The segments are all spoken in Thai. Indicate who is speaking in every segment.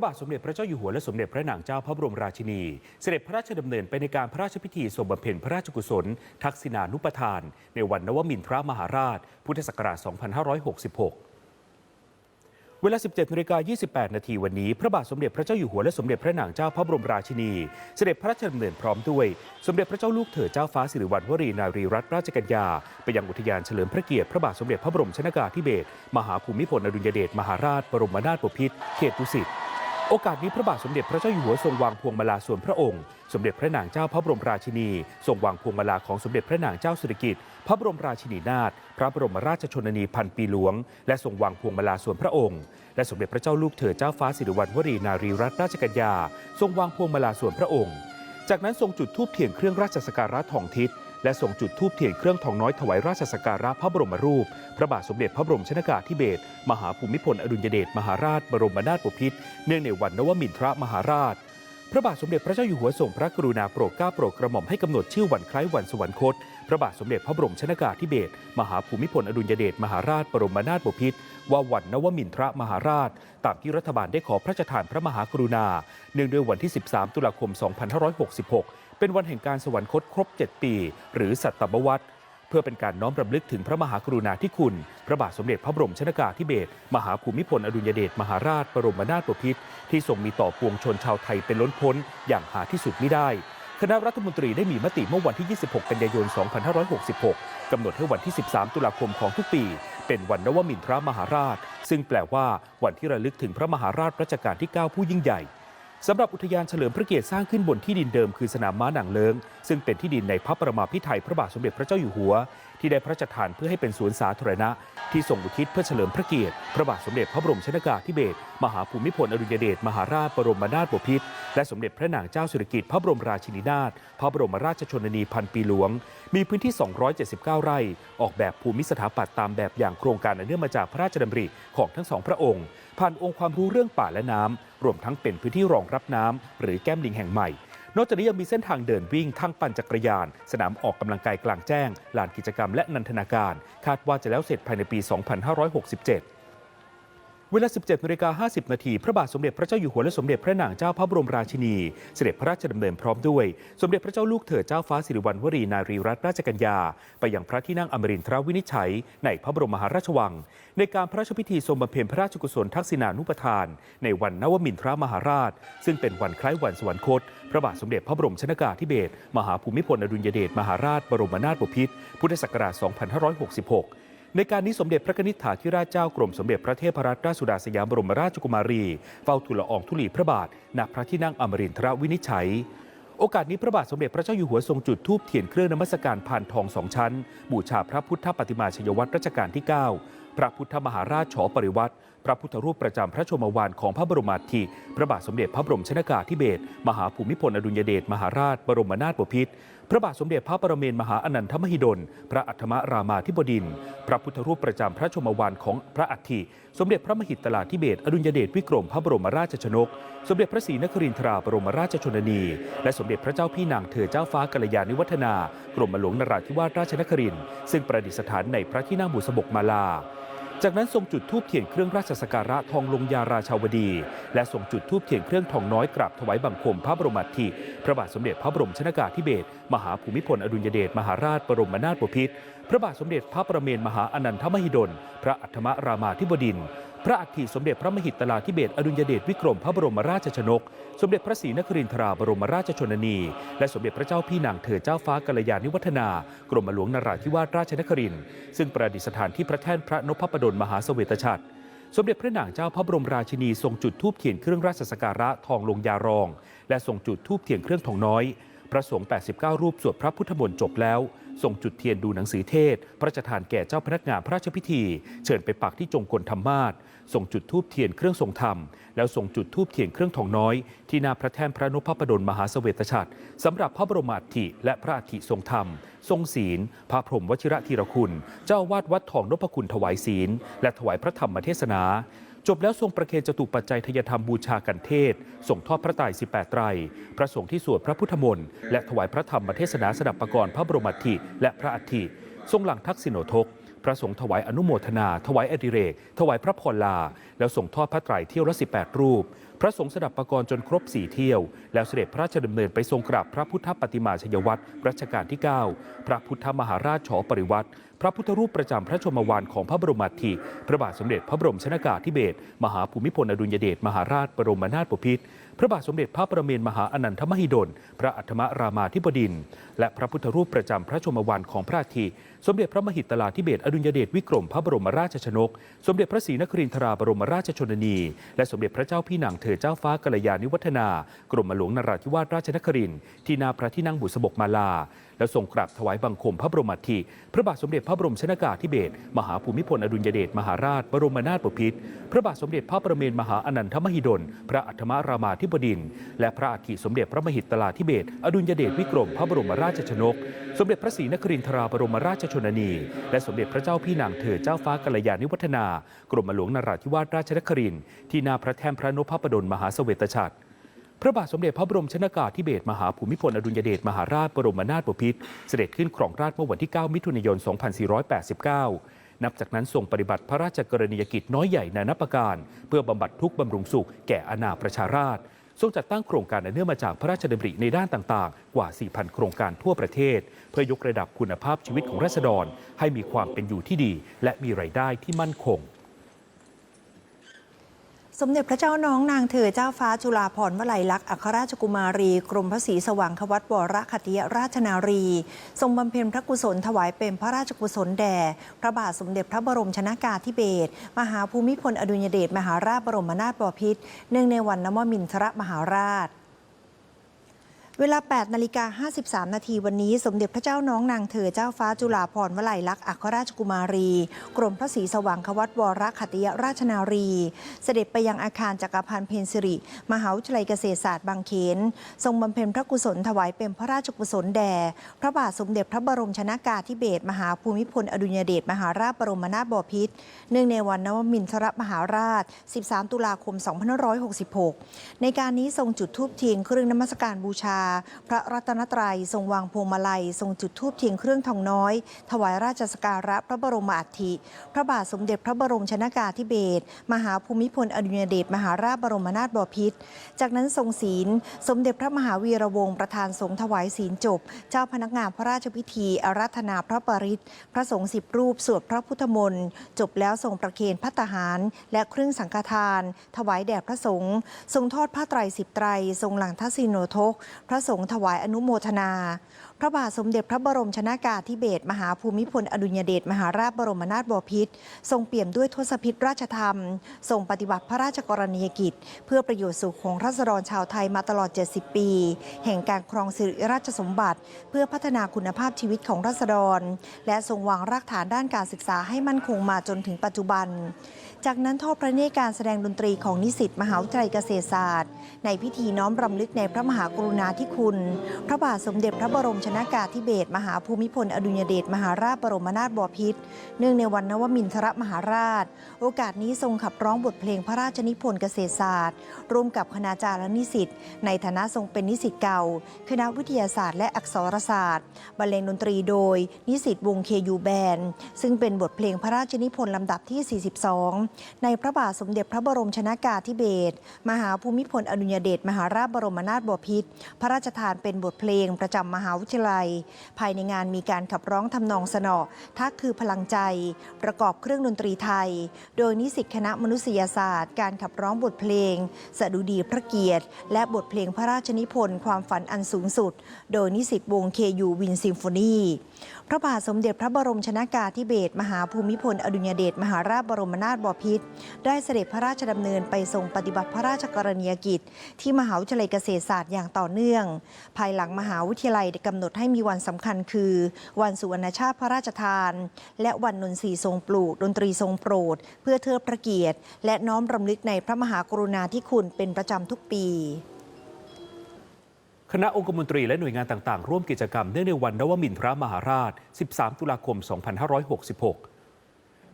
Speaker 1: ระบาทสมเด็จพระเจ้าอยู่หัวและสมเด็จพระนางเจ้าพระบรมราชินี เสด็จพระราชดำเนินไปในการพระราชพิธีทรงบำเพ็ญพระราชกุศล ทักษิณานุปทาน ในวันนวมินทรมหาราช พุทธศักราช 2566เวลา 17นาฬิกา28 นาทีวันนี้ พระบาทสมเด็จพระเจ้าอยู่หัวและสมเด็จพระนางเจ้าพระบรมราชินี เสด็จพระราชดำเนินพร้อมด้วย สมเด็จพระเจ้าลูกเธอเจ้าฟ้าสิริวัณวรีนารีรัตนราชกัญญา ไปยังอุทยานเฉลิมพระเกียรติพระบาทสมเด็จพระบรมชนากาธิเบศรมหาภูมิพลอดุลยเดชมหาราชบรมนาถบพิตรเขตดุสิต โอกาสนี้พระบาทสมเด็จพระเจ้าอยู่หัวทรงวางพวงมาลาส่วนพระองค์ สมเด็จพระนางเจ้าพระบรมราชินีทรงวางพวงมาลาของสมเด็จพระนางเจ้าสิริกิติ์พระบรมราชินีนาถพระบรมราชชนนีพันปีหลวง และทรงวางพวงมาลาส่วนพระองค์ และสมเด็จพระเจ้าลูกเธอเจ้าฟ้าสิริวัณวรีนารีรัตนราชกัญญาทรงวางพวงมาลาส่วนพระองค์ จากนั้นทรงจุดธูปเทียนเครื่องราชสักการะทองทิศ และทรงจุดธูปเทียนเครื่องทองน้อยถวายราชสักการะพระบรมรูป พระบาทสมเด็จพระบรมชนากาธิเบศรมหาภูมิพลอดุลยเดชมหาราชบรมนาถบพิตรเนื่องในวันนวมินทรมหาราช พระบาทสมเด็จพระเจ้าอยู่หัวทรงพระกรุณาโปรดเกล้าโปรดกระหม่อมให้กำหนดชื่อวันคล้ายวันสวรรคต พระบาทสมเด็จพระบรมชนากาธิเบศรมหาภูมิพลอดุลยเดชมหาราชบรมนาถบพิตรว่าวันนวมินทรมหาราช ตามที่รัฐบาลได้ขอพระราชทานพระมหากรุณา เนื่องด้วยวันที่ 13 ตุลาคม 2566 เป็นวันแห่งการสวรรคตครบ 7 ปี หรือสัตบวรเพื่อเป็นการน้อมรำลึกถึงพระมหากรุณาธิคุณ พระบาทสมเด็จพระบรมชนากาธิเบศรมหาภูมิพลอดุลยเดชมหาราชบรมนาถบพิตรที่ทรงมีต่อปวงชนชาวไทยเป็นล้นพ้น อย่างหาที่สุดไม่ได้คณะรัฐมนตรีได้มีมติเมื่อวันที่ 26 กันยายน 2566 กำหนดให้วันที่ 13 ตุลาคมของทุกปี เป็นวันนวมินทรมหาราช ซึ่งแปลว่าวันที่ระลึกถึงพระมหาราชรัชกาลที่ 9 ผู้ยิ่งใหญ่ สำหรับอุทยานเฉลิมพระเกียรติสร้างขึ้นบนที่ดินเดิมคือสนามม้าหนังเลิง ซึ่งเป็นที่ดินในพระประมาพิไทยพระบาทสมเด็จพระเจ้าอยู่หัว ที่ได้พระราชทานเพื่อให้เป็นสวนสาธารณะ ที่ทรงอุทิศเพื่อเฉลิมพระเกียรติ พระบาทสมเด็จพระบรมชนากาธิเบศรมหาภูมิพลอดุลยเดชมหาราชบรมนาถบพิตรและสมเด็จพระนางเจ้าสิริกิติ์พระบรมราชินีนาถพระบรมราชชนนีพันปีหลวง มีพื้นที่ 279 ไร่ ออกแบบภูมิสถาปัตย์ตามแบบอย่างโครงการอันเนื่องมาจากพระราชดำริของทั้งสองพระองค์ ผ่านองค์ความรู้เรื่องป่าและน้ำรวมทั้งเป็นพื้นที่รองรับน้ำหรือแก้มลิงแห่งใหม่ นอกจากนี้ยังมีเส้นทางเดินวิ่งทั้งปั่นจักรยาน สนามออกกำลังกายกลางแจ้ง ลานกิจกรรมและนันทนาการ คาดว่าจะแล้วเสร็จภายในปี 2567 เวลา 17นาฬิกา50 นาที พระบาทสมเด็จพระเจ้าอยู่หัวและสมเด็จพระนางเจ้าพระบรมราชินี เสด็จพระราชดำเนินพร้อมด้วย สมเด็จพระเจ้าลูกเธอเจ้าฟ้าสิริวัณวรีนารีรัตนราชกัญญา ไปยังพระที่นั่งอมรินทรวินิจฉัย ในพระบรมมหาราชวัง ในการพระราชพิธีทรงบำเพ็ญพระราชกุศลทักษิณานุปทาน ในวันนวมินทรมหาราช ซึ่งเป็นวันคล้ายวันสวรรคต พระบาทสมเด็จพระบรมชนากาธิเบศรมหาภูมิพลอดุลยเดชมหาราชบรมนาถบพิตรพุทธศักราช 2566 ในการนี้สมเด็จพระนิษฐาธิราชเจ้ากรมสมเด็จพระเทพรัตนราชสุดาสยามบรมราชกุมารี เฝ้าทูลละอองธุลีพระบาทณพระที่นั่งอมรินทรวินิจฉัย โอกาสนี้พระบาทสมเด็จพระเจ้าอยู่หัวทรงจุดธูปเทียนเครื่องนมัสการพานทองสองชั้น บูชาพระพุทธปฏิมาชยวัตรรัชกาลที่ 9 พระพุทธมหาราชฉอปริวัติพระพุทธรูปประจำพระชมวานของพระบรมอัฐิพระบาทสมเด็จพระบรมชนากาธิเบศรมหาภูมิพลอดุลยเดชมหาราช บรมนาถบพิตร พระบาทสมเด็จพระปรเมนมหาอนันทมหิดล พระอัฏฐมรามาธิบดินทรพระพุทธรูปประจำพระชมวานของพระอัฐิ สมเด็จพระมหิตลาธิเบศอดุลยเดชวิกรมพระบรมราชชนก สมเด็จพระศรีนครินทราบรมราชชนนี และสมเด็จพระเจ้าพี่นางเธอเจ้าฟ้ากัลยาณิวัฒนากรมหลวงนราธิวาสราชนครินทร์ซึ่งประดิษฐานในพระที่นั่งบุษบกมาลา จากนั้นทรงจุดทูบเทียนเครื่องราชสักการะทองลงยาราชาวดี และทรงจุดทูบเทียนเครื่องทองน้อยกราบถวายบังคมพระบรมอัฐิพระบาทสมเด็จพระบรมชนากาธิเบศรมหาภูมิพลอดุลยเดชมหาราชบรมนาถบพิตรพระบาทสมเด็จพระประเมนมหาอนันทมหิดล พระอัธมรามาธิบดินทร์ พระอัฐิสมเด็จพระมหิตลาธิเบศอดุลยเดชวิกรมพระบรมราชชนก สมเด็จพระศรีนครินทราบรมราชชนนี และสมเด็จพระเจ้าพี่นางเธอเจ้าฟ้ากัลยาณิวัฒนา กรมหลวงนราธิวาสราชนครินทร์ซึ่งประดิษฐานที่พระแท่นพระนพพดลมหาเสวตฉัตรสมเด็จพระนางเจ้าพระบรมราชินีทรงจุดธูปเทียนเครื่องราชสักการะทองลงยารอง และทรงจุดธูปเทียนเครื่องทองน้อย พระสงฆ์89 รูปสวดพระพุทธมนต์จบแล้ว ทรงจุดเทียนดูหนังสือเทศ พระราชทานแก่เจ้าพนักงานพระราชพิธี เชิญไปปักที่จงกลธรรมาสทรงจุดธูปเทียนเครื่องทรงธรรม แล้วทรงจุดธูปเทียนเครื่องทองน้อย ที่หน้าพระแท่นพระนพพดลมหาเสวตฉัตรสำหรับพระบรมอัฐิและพระอัฐิทรงธรรม ทรงศีล พระพรหมวชิระธีรคุณ เจ้าอาวาดวัดทองนพคุณถวายศีล และถวายพระธรรมเทศนา จบแล้วทรงประเคนจตุปัจจัยทยธรรมบูชากันเทศ ส่งทอดพระไตร18 ไตร พระสงฆ์ที่สวดพระพุทธมนต์และถวายพระธรรมเทศนาสดับประกรณ์พระบรมอัฐิและพระอัฐิทรงหลังทักษิโนทก พระสงฆ์ถวายอนุโมทนา ถวายอดิเรก ถวายพระพรลา แล้วส่งทอดพระไตรเที่ยวละ 18 รูป พระสงฆ์สดับประกรณ์จนครบ4เที่ยว แล้วเสด็จพระราชดำเนินไปทรงกราบพระพุทธปฏิมาชยวัตรรัชกาลที่ 9 พระพุทธมหาราชฉอปริวัติพระพุทธรูปประจำพระชมวานของพระบรมอัฐิพระบาทสมเด็จพระบรมชนากาธิเบศรมหาภูมิพลอดุลยเดชมหาราชบรมนาถบพิตร พระบาทสมเด็จพระประเมนมหาอนันทมหิดล พระอัธมรามาธิบดิน และพระพุทธรูปประจำพระชมวานของพระอาทิสมเด็จพระมหิตลาธิเบศอดุญเดชวิกรมพระบรมราชชนก สมเด็จพระศรีนครินทราบรมราชชนนี และสมเด็จพระเจ้าพี่นางเธอเจ้าฟ้ากัลยาณิวัฒนากรมหลวงนราธิวาสราชนครินที่นาพระที่นั่งบุษบกมาลา และทรงกราบถวายบังคมพระบรมอัฐิพระบาทสมเด็จพระบรมชนากาธิเบศรมหาภูมิพลอดุลยเดชมหาราช บรมนาถบพิตรพระบาทสมเด็จพระประเมนมหาอนันทมหิดล พระอัฏฐมรามาธิบดิน และพระอัฐิสมเด็จพระมหิตลาธิเบศรอดุลยเดชวิกรมพระบรมราชชนก สมเด็จพระศรีนครินทราบรมราชชนนี และสมเด็จพระเจ้าพี่นางเธอเจ้าฟ้ากัลยาณิวัฒนากรมหลวงนราธิวาสราชนครินที่นาพระแท่นพระนพพระดลมหาเสวตฉัตร พระบาทสมเด็จพระบรมชนากาธิเบศรมหาภูมิพลอดุลยเดชมหาราชบรมนาถบพิตรเสด็จขึ้นครองราชเมื่อวันที่ 9 มิถุนายน 2489 นับจากนั้นทรงปฏิบัติพระราชกรณียกิจน้อยใหญ่นานับประการ เพื่อบำบัดทุกข์บำรุงสุขแก่อาณาประชาราษฎร์ทรงจัดตั้งโครงการเนื่องมาจากพระราชดำริในด้านต่างๆ กว่า 4,000 โครงการทั่วประเทศ เพื่อยกระดับคุณภาพชีวิตของราษฎร ให้มีความเป็นอยู่ที่ดี และมีรายได้ที่มั่นคง
Speaker 2: สมเด็จพระเจ้าน้องนางเธอเจ้าฟ้าจุฬาภรณ์วลัยลักษณ์อัครราชกุมารี กรมพระศรีสว่างควัตวรคติยราชนารี ทรงบำเพ็ญพระกุศลถวายเป็นพระราชกุศลแด่ พระบาทสมเด็จพระบรมชนากาธิเบศรมหาภูมิพลอดุญเดชมหาราชบรมนาถบพิตรเนื่องในวันนมมินทรมหาราช เวลา 8 นาฬิกา 53 นาทีวันนี้ สมเด็จพระเจ้าน้องนางเธอเจ้าฟ้าจุฬาภรณ์วลัยลักษณ์อัครราชกุมารี กรมพระศรีสว่างควัตวรคติยราชนารี เสด็จไปยังอาคารจักรพันธ์เพนสิริ มหาวิทยาลัยเกษตรศาสตร์บางเขน ทรงบำเพ็ญพระกุศลถวายเป็นพระราชกุศลแด่ พระบาทสมเด็จพระบรมชนากาธิเบศรมหาภูมิพลอดุลยเดชมหาราชบรมนาถบพิตรเนื่องในวันนวมินทรมหาราช 13 ตุลาคม 2566 ในการนี้ทรงจุดธูปเทียนเครื่องนมัสการบูชาพระรัตนตรัยทรงวางพวงมาลัย ทรงจุดธูปเทียนเครื่องทองน้อย ถวายราชสการะพระบรมอัฐิ พระบาทสมเด็จพระบรมชนากาธิเบศรมหาภูมิพลอดุลยเดชมหาราชบรมนาถบพิตรจากนั้นทรงศีล สมเด็จพระมหาวีระวงศ์ประธานสงฆ์ถวายศีลจบ เจ้าพนักงานพระราชพิธีอารัธนาพระปริตรพระสงฆ์สิบรูปสวดพระพุทธมนต์จบแล้วทรงประเคนพัตตาหาร และเครื่องสังฆทาน ถวายแด่พระสงฆ์ทรงทอดผ้าไตรสิบไตรทรงหลังทัศสิโนทก พระสงฆ์ถวายอนุโมทนา พระบาทสมเด็จพระบรมชนากาธิเบศรมหาภูมิพลอดุลยเดชมหาราชบรมนาถบพิตรทรงเปี่ยมด้วยทศพิธราชธรรม ทรงปฏิบัติพระราชกรณียกิจ เพื่อประโยชน์สุขของราษฎรชาวไทยมาตลอด 70 ปี แห่งการครองสิริราชสมบัติ เพื่อพัฒนาคุณภาพชีวิตของราษฎร และทรงวางรากฐานด้านการศึกษาให้มั่นคงมาจนถึงปัจจุบัน จากนั้นทอดพระเนตรการแสดงดนตรีของนิสิตมหาวิทยาลัยเกษตรศาสตร์ ในพิธีน้อมรำลึกในพระมหากรุณาธิคุณ พระบาทสมเด็จพระบรมชนากาธิเบศมหาภูมิพล อดุลยเดชมหาราชบรมนาถบพิตรเนื่องในวันนวมินทรมหาราช โอกาสนี้ทรงขับร้องบทเพลงพระราชนิพนธ์เกษตรศาสตร์ ร่วมกับคณาจารย์และนิสิตในฐานะทรงเป็นนิสิตเก่า คณะวิทยาศาสตร์และอักษรศาสตร์บรรเลงดนตรีโดย นิสิตวงเคยูแบนซึ่งเป็นบทเพลงพระราชนิพนธ์ลำดับที่ 42 ในพระบาทสมเด็จพระบรมชนากาธิเบศรมหาภูมิพลอดุลยเดชมหาราชบรมนาถบพิตรพระราชทานเป็นบทเพลงประจำมหาวิทยาลัยภายในงานมีการขับร้องทำนองสนอทักคือพลังใจ ประกอบเครื่องดนตรีไทย โดยนิสิตคณะมนุษยศาสตร์ การขับร้องบทเพลง สดุดีพระเกียรติ และบทเพลงพระราชนิพนธ์ความฝันอันสูงสุด โดยนิสิตวงเคยูวินซิมโฟนีพระบาทสมเด็จพระบรมชนากาธิเบศรมหาภูมิพล อดุลยเดชมหาราชบรมนาถบพิตรได้เสด็จพระราชดำเนินไปทรงปฏิบัติพระราชกรณียกิจ ที่มหาวิทยาลัยเกษตรศาสตร์อย่างต่อเนื่อง ภายหลังมหาวิทยาลัยได้กำหนดให้มีวันสำคัญคือ วันสุวรรณชาติพระราชทาน และวันนนทรีทรงปลูก ดนตรีทรงโปรด เพื่อเทิดพระเกียรติ และน้อมรำลึกในพระมหากรุณาธิคุณเป็นประจำทุกปี
Speaker 1: คณะองคมนตรีและหน่วยงานต่าง ๆ ร่วมกิจกรรมเนื่องในวันนวมินทรมหาราช 13 ตุลาคม 2566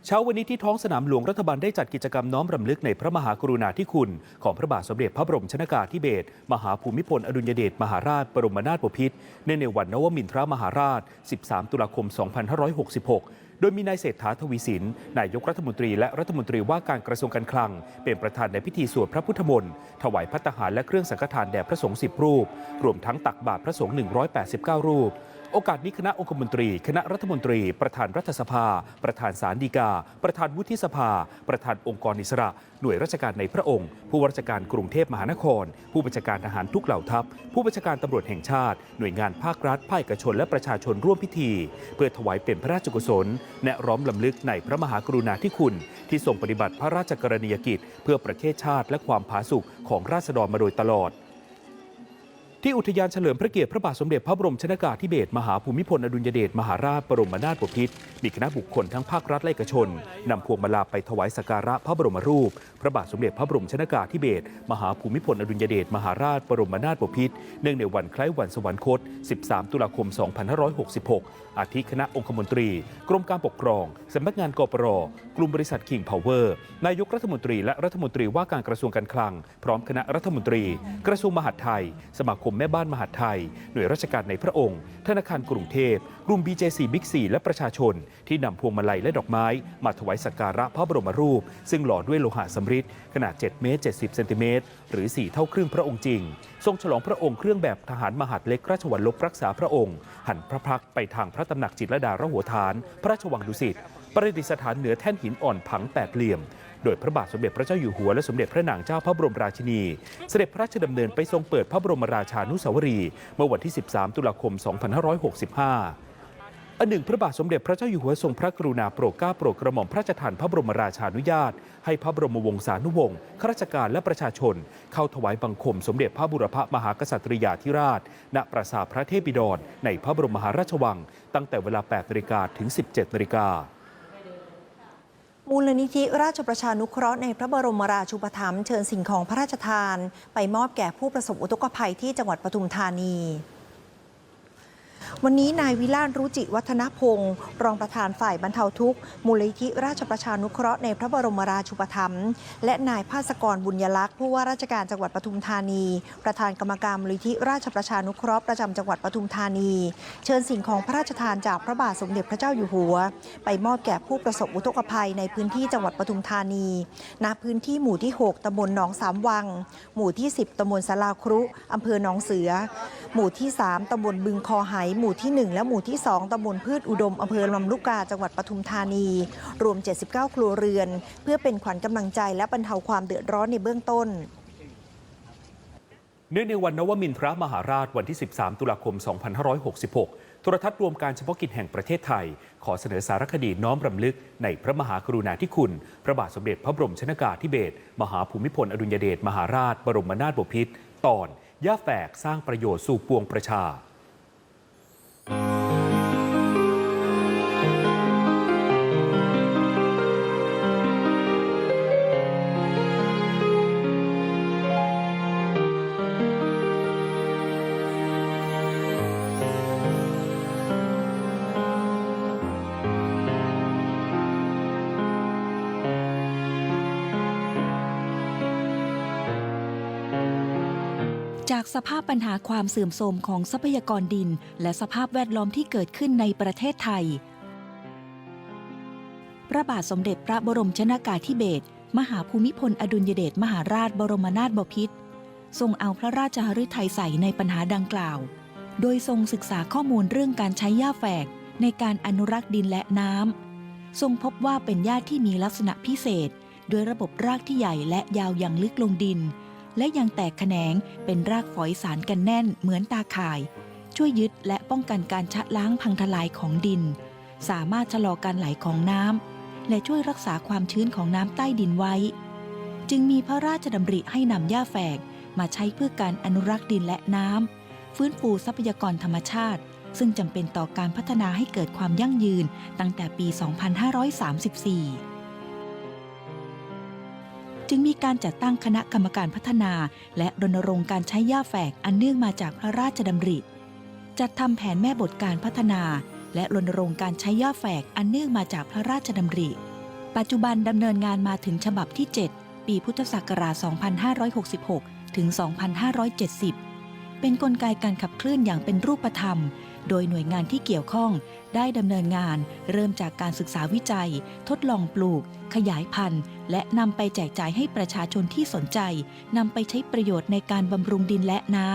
Speaker 1: เช้าวันนี้ที่ท้องสนามหลวงรัฐบาลได้จัดกิจกรรมน้อมรำลึกในพระมหากรุณาธิคุณ ของพระบาทสมเด็จพระบรมชนากาธิเบศรมหาภูมิพลอดุลยเดชมหาราช บรมนาถบพิตรเนื่องในวันนวมินทรมหาราช 13 ตุลาคม 2566 โดยมีนายเศรษฐาทวีสินนายกรัฐมนตรีและรัฐมนตรีว่าการกระทรวงการคลัง เป็นประธานในพิธีสวดพระพุทธมนต์ถวายพัตหารและเครื่องสังฆทานแด่พระสงฆ์10 รูป รวมทั้งตักบาตรพระสงฆ์189 รูป โอกาสนี้คณะองคมนตรี คณะรัฐมนตรี ประธานรัฐสภา ประธานศาลฎีกา ประธานวุฒิสภา ประธานองค์กรอิสระ หน่วยราชการในพระองค์ ผู้ว่าราชการกรุงเทพมหานคร ผู้บัญชาการทหารทุกเหล่าทัพ ผู้บัญชาการตำรวจแห่งชาติ หน่วยงานภาครัฐ ภาคเอกชน และประชาชนร่วมพิธี เพื่อถวายเป็นพระราชกุศลและร้อมลำลึกในพระมหากรุณาธิคุณ ที่ทรงปฏิบัติพระราชกรณียกิจ เพื่อประเทศชาติและความผาสุกของราษฎรมาโดยตลอด ที่อุทยานเฉลิมพระเกียรติพระบาทสมเด็จพระบรมชนากาธิเบศรมหาภูมิพลอดุลยเดชมหาราชบรมนาถบพิตรมีคณะบุคคลทั้งภาครัฐและเอกชนนำพวงมาลาไปถวายสักการะพระบรมรูป พระบาทสมเด็จพระบรมชนากาธิเบศรมหาภูมิพลอดุลยเดชมหาราชบรมนาถบพิตรเนื่องในวันคล้ายวันสวรรคต 13 ตุลาคม 2566 อาทิคณะองคมนตรี กรมการปกครองสำนักงานกปรกลุ่มบริษัท King Power นายกรัฐมนตรีและรัฐมนตรีว่าการกระทรวงการคลัง พร้อมคณะรัฐมนตรี กระทรวงมหาดไทย สมาคมแม่บ้านมหาดไทย หน่วยราชการในพระองค์ ธนาคารกรุงเทพกลุ่ม BJC Big 4และประชาชน ที่นำพวงมาลัยและดอกไม้ มาถวายสักการะพระบรมรูป ซึ่งหล่อด้วยโลหะสำริดขนาด 7 เมตร 70 เซนติเมตร หรือ 4 เท่าครึ่งพระองค์จริง ทรงฉลองพระองค์เครื่องแบบทหารมหาดเล็กราชวัลลบรักษาพระองค์ หันพระพักไปทางพระตำหนักจิตรลดาระหัวฐาน พระราชวังดุสิตประดิษฐานเหนือแท่นหินอ่อนผังแปดเหลี่ยม โดยพระบาทสมเด็จพระเจ้าอยู่หัวและสมเด็จพระนางเจ้าพระบรมราชินี เสด็จพระราชดำเนินไปทรงเปิดพระบรมราชานุสาวรีย์เมื่อวันที่ 13 ตุลาคม 2565อันหนึ่งพระบาทสมเด็จพระเจ้าอยู่หัวทรงพระกรุณาโปรดเกล้าโปรดกระหม่อมพระราชทานพระบรมราชานุญาต ให้พระบรมวงศานุวงศ์ข้าราชการและประชาชน เข้าถวายบังคมสมเด็จพระบุรพมหากษัตริยาธิราช ณปราสาทพระเทพบิดรในพระบรมมหาราชวัง ตั้งแต่เวลา 8นาฬิกาถึง 17นาฬิกา
Speaker 2: มูลนิธิราชประชานุเคราะห์ในพระบรมราชูปถัมภ์เชิญสิ่งของพระราชทาน ไปมอบแก่ผู้ประสบอุทกภัยที่จังหวัดปทุมธานี วันนี้นายวิลาศรุจิวัฒนพงศ์รองประธานฝ่ายบรรเทาทุกข์ มูลนิธิราชประชานุเคราะห์ในพระบรมราชูปถัมภ์และนายภาสกรบุญยลักษณ์ผู้ว่าราชการจังหวัดปทุมธานี ประธานกรรมการมูลนิธิราชประชานุเคราะห์ประจำจังหวัดปทุมธานี เชิญสิ่งของพระราชทานจากพระบาทสมเด็จพระเจ้าอยู่หัว ไปมอบแก่ผู้ประสบอุทกภัยในพื้นที่จังหวัดปทุมธานีณพื้นที่หมู่ที่ 6ตำบลหนองสามวัง หมู่ที่ 10ตำบลสาราครุอำเภอหนองเสือ หมู่ที่ 3ตำบลบึงคอไหหมู่ที่ 1 และหมู่ที่ 2ตำบลพืชอุดมอำเภอลำลูกกาจังหวัดปทุมธานี รวม 79 ครัวเรือน เพื่อเป็นขวัญกำลังใจและบรรเทาความเดือดร้อนในเบื้องต้น
Speaker 1: เนื่องในวันนวมินทรมหาราชวันที่ 13 ตุลาคม 2566 โทรทัศน์รวมการเฉพาะกิจแห่งประเทศไทย ขอเสนอสารคดีน้อมรำลึกในพระมหากรุณาธิคุณ พระบาทสมเด็จพระบรมชนากาธิเบศร มหาภูมิพลอดุลยเดชมหาราช บรมนาถบพิตร ตอน ย่าแฝกสร้างประโยชน์สู่ปวงประชา Bye.
Speaker 3: จากสภาพปัญหาความเสื่อมโทรมของทรัพยากรดิน และสภาพแวดล้อมที่เกิดขึ้นในประเทศไทย พระบาทสมเด็จพระบรมชนากาธิเบศรมหาภูมิพลอดุลยเดชมหาราชบรมนาถบพิตรทรงเอาพระราชหฤทัยใส่ในปัญหาดังกล่าว โดยทรงศึกษาข้อมูลเรื่องการใช้หญ้าแฝก ในการอนุรักษ์ดินและน้ำทรงพบว่าเป็นหญ้าที่มีลักษณะพิเศษโดยระบบรากที่ใหญ่และยาวอย่างลึกลงดิน และยังแตกแขนงเป็นรากฝอยสารกันแน่นเหมือนตาข่าย ช่วยยึดและป้องกันการชะล้างพังทลายของดิน สามารถชะลอการไหลของน้ำและช่วยรักษาความชื้นของน้ำใต้ดินไว้ จึงมีพระราชดำริให้นำหญ้าแฝกมาใช้เพื่อการอนุรักษ์ดินและน้ำฟื้นฟูทรัพยากรธรรมชาติ ซึ่งจำเป็นต่อการพัฒนาให้เกิดความยั่งยืนตั้งแต่ปี 2534 จึงมีการจัดตั้งคณะกรรมการพัฒนา และรณรงค์การใช้หญ้าแฝกอันเนื่องมาจากพระราชดำริ จัดทำแผนแม่บทการพัฒนา และรณรงค์การใช้หญ้าแฝกอันเนื่องมาจากพระราชดำริ ปัจจุบันดำเนินงานมาถึงฉบับที่ 7 ปีพุทธศักราช 2566 ถึง 2570 เป็นนกลไกการขับเคลื่อนอย่างเป็นรูปธรรม โดยหน่วยงานที่เกี่ยวข้องได้ดำเนินงาน เริ่มจากการศึกษาวิจัย ทดลองปลูก ขยายพันธุ์ และนำไปแจกจ่ายให้ประชาชนที่สนใจนำไปใช้ประโยชน์ในการบำรุงดินและน้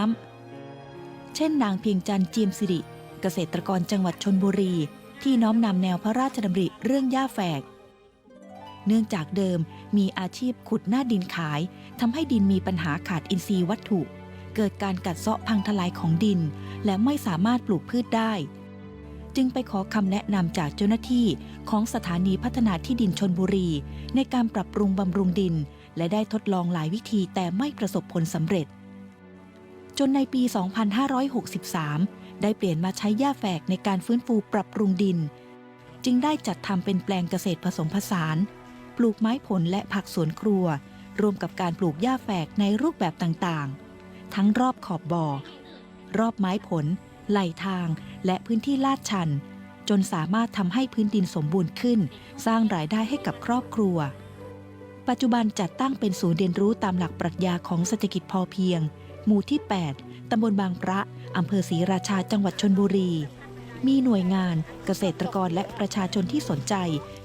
Speaker 3: ำ เช่น นางเพียงจันทร์เจียมสิริ เกษตรกรจังหวัดชนบุรี ที่น้อมนำแนวพระราชดำริเรื่องหญ้าแฝก เนื่องจากเดิมมีอาชีพขุดหน้าดินขายทำให้ดินมีปัญหาขาดอินทรีย์วัตถุ เกิดการกัดเซาะพังทลายของดิน และไม่สามารถปลูกพืชได้ จึงไปขอคำแนะนำจากเจ้าหน้าที่ของสถานีพัฒนาที่ดินชนบุรี ในการปรับปรุงบำรุงดิน และได้ทดลองหลายวิธีแต่ไม่ประสบผลสำเร็จ จนในปี 2563 ได้เปลี่ยนมาใช้หญ้าแฝกในการฟื้นฟูปรับปรุงดิน จึงได้จัดทำเป็นแปลงเกษตรผสมผสาน ปลูกไม้ผลและผักสวนครัวรวมกับการปลูกหญ้าแฝกในรูปแบบต่างๆ ทั้งรอบขอบบ่อ รอบไม้ผล ไหลทาง และพื้นที่ลาดชัน จนสามารถทำให้พื้นดินสมบูรณ์ขึ้น สร้างรายได้ให้กับครอบครัว ปัจจุบันจัดตั้งเป็นศูนย์เรียนรู้ตามหลักปรัชญาของเศรษฐกิจพอเพียง หมู่ที่ 8 ตำบลบางพระ อำเภอศรีราชา จังหวัดชนบุรีมีหน่วยงานเกษตรกรและประชาชนที่สนใจ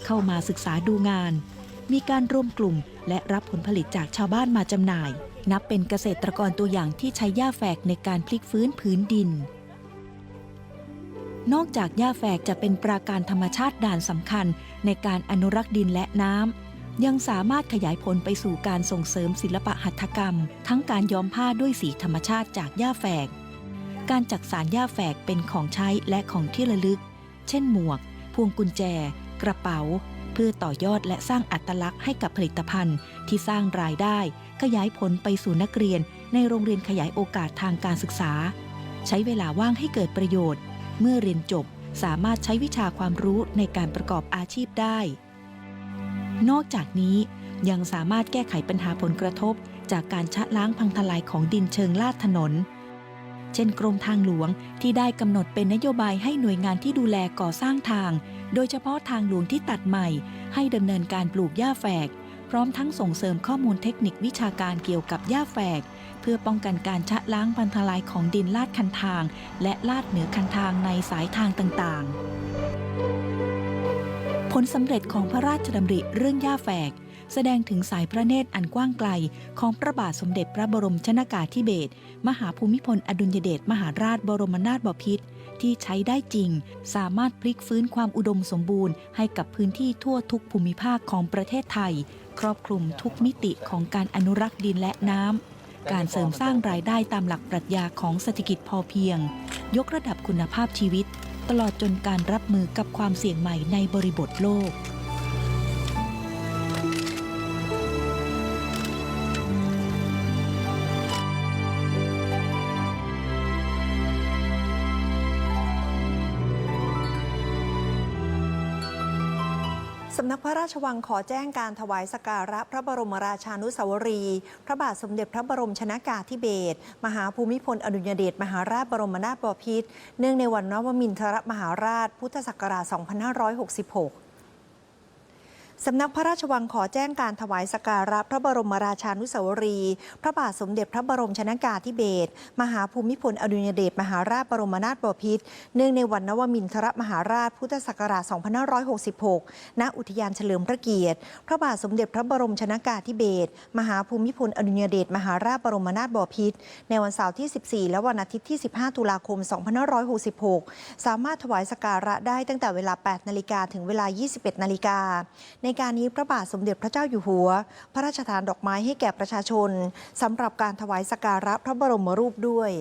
Speaker 3: เข้ามาศึกษาดูงาน มีการรวมกลุ่มและรับผลผลิตจากชาวบ้านมาจำหน่าย นับเป็นเกษตรกรตัวอย่างที่ใช้หญ้าแฝกในการพลิกฟื้นพื้นดิน นอกจากหญ้าแฝกจะเป็นปราการธรรมชาติด่านสำคัญในการอนุรักษ์ดินและน้ำยังสามารถขยายผลไปสู่การส่งเสริมศิลปะหัตถกรรม ทั้งการย้อมผ้าด้วยสีธรรมชาติจากหญ้าแฝก การจักสารหญ้าแฝกเป็นของใช้และของที่ระลึก เช่นหมวก พวงกุญแจ กระเป๋า เพื่อต่อยอดและสร้างอัตลักษณ์ให้กับผลิตภัณฑ์ที่สร้างรายได้ ขยายผลไปสู่นักเรียนในโรงเรียนขยายโอกาสทางการศึกษา ใช้เวลาว่างให้เกิดประโยชน์ เมื่อเรียนจบสามารถใช้วิชาความรู้ในการประกอบอาชีพได้ นอกจากนี้ยังสามารถแก้ไขปัญหาผลกระทบ จากการชะล้างพังทลายของดินเชิงลาดถนน เช่นกรมทางหลวงที่ได้กำหนดเป็นนโยบายให้หน่วยงานที่ดูแลก่อสร้างทาง โดยเฉพาะทางหลวงที่ตัดใหม่ ให้ดำเนินการปลูกหญ้าแฝก พร้อมทั้งส่งเสริมข้อมูลเทคนิควิชาการเกี่ยวกับหญ้าแฝก เพื่อป้องกันการชะล้างพันทลายของดินลาดคันทาง และลาดเหนือคันทางในสายทางต่างๆ ผลสำเร็จของพระราชดำริเรื่องหญ้าแฝก แสดงถึงสายพระเนตรอันกว้างไกล ของพระบาทสมเด็จพระบรมชนากาธิเบศรมหาภูมิพลอดุลยเดชมหาราชบรมนาถบพิตรที่ใช้ได้จริง สามารถพลิกฟื้นความอุดมสมบูรณ์ให้กับพื้นที่ทั่วทุกภูมิภาคของประเทศไทย ครอบคลุมทุกมิติของการอนุรักษ์ดินและน้ำ การเสริมสร้างรายได้ตามหลักปรัชญาของเศรษฐกิจพอเพียง ยกระดับคุณภาพชีวิต ตลอดจนการรับมือกับความเสี่ยงใหม่ในบริบทโลก
Speaker 2: ระราชวังขอแจ้งการถวายสการะพระบรมราชานุสาวรี พระบาทสมเด็จพระบรมชนากาธิเบศรมหาภูมิพลอดุญเดชมหาราชบรมนาถบพิตรเนื่องในวันนวมินทรมหาราช พุทธศักราช 2566 สำนักพระราชวังขอแจ้งการถวายสการะพระบรมราชานุสาวรี พระบาทสมเด็จพระบรมชนากาธิเบศรมหาภูมิพลอดุลยเดชมหาราชบรมนาถบพิตรเนื่องในวันนวมินทรมหาราชพุทธศักราช 2566 ณ อุทยานเฉลิมพระเกียรติ พระบาทสมเด็จพระบรมชนากาธิเบศรมหาภูมิพลอดุลยเดชมหาราชบรมนาถบพิตรในวันเสาร์ที่ 14 และวันอาทิตย์ที่ 15 ตุลาคม 2566 สามารถถวายสการะได้ตั้งแต่เวลา 8 นาฬิกาถึงเวลา 21 นาฬิกาในในการนี้พระบาทสมเด็จพระเจ้าอยู่หัว พระราชทานดอกไม้ให้แก่ประชาชนสำหรับการถวายสการะพระบรมรูปด้วย